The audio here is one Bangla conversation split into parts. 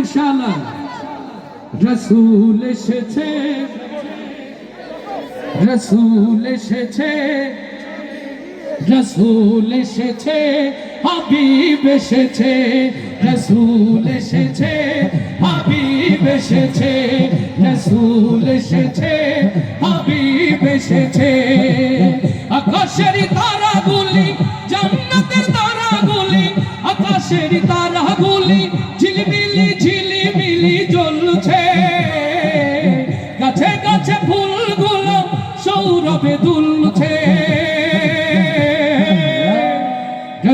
ইনশাআল্লাহ। রসুল এসেছে। রসুল এসেছে। রসুল এসেছে। হাবিব এসেছে। রসুল এসেছে। হাবিব এসেছে। রসুল এসেছে। হাবিব এসেছে।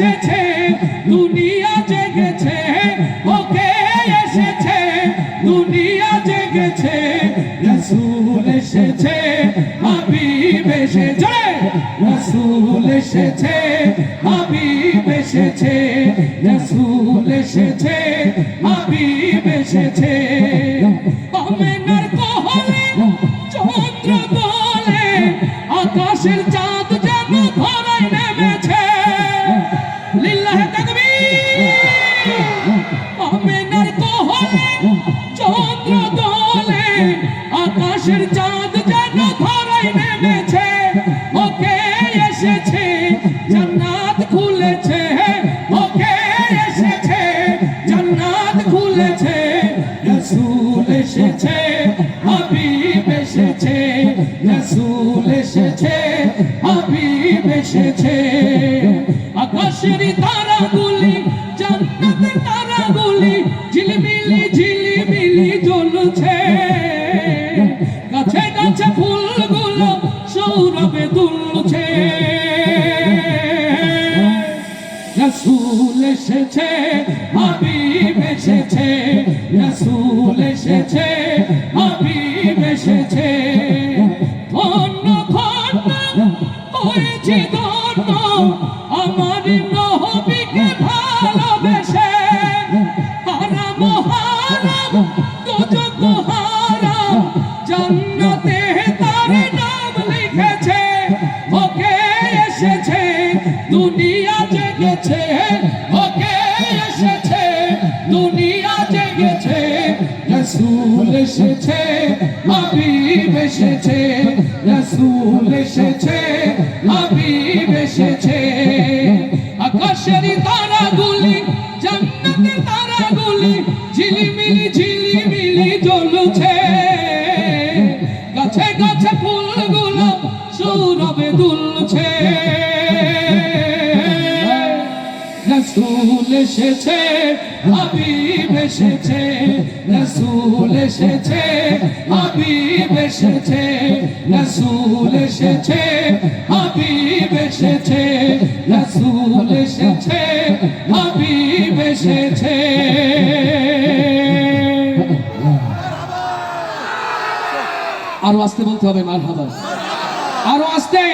এসেছে, দুনিয়া জেগেছে, ওকে এসেছে, দুনিয়া জেগেছে, রসুল এসেছে, হাবিব এসেছে, রসুল এসেছে, হাবিব এসেছে, রসুল এসেছে, হাবিব এসেছে। এসেছে, হাবিব এসেছে, রসুল এসেছে, হাবিব এসেছে। আকাশের তারাগুলি, জান্নাতের তারাগুলি, ঝিলমিলি, ঝিলিমিলি জ্বলছে। গাছে গাছে ফুলগুলো সৌরভে দুলছে রসুল এসেছে, হাবিব এসেছে। রসুল এসেছে, হাবিব এসেছে। ধন্য ধন্য হয়েছে ধন্য। আমার নহবিকে ভালোবেসে। হারাম হারাম দোজক হারাম জান্নাতে তার নাম লিখেছে, ওকে এসেছে, দুনিয়া জেগেছে। রসুল এসেছে, হাবিব এসেছে, রসুল এসেছে, হাবিব এসেছে। আকাশের তারাগুলি, জান্নাতের তারাগুলি ঝিলিমিলি ঝিলিমিলি জ্বলছে। গাছে গাছে ফুলগুলো সৌরভে দুলছে। রসুল এসেছে, হাবিব এসেছে, রসুল এসেছে, হাবিব এসেছে, রসুল এসেছে, হাবিব এসেছে, রসুল এসেছে, হাবিব এসেছে। আরও আসতে বলতে হবে মার আরও আসতে।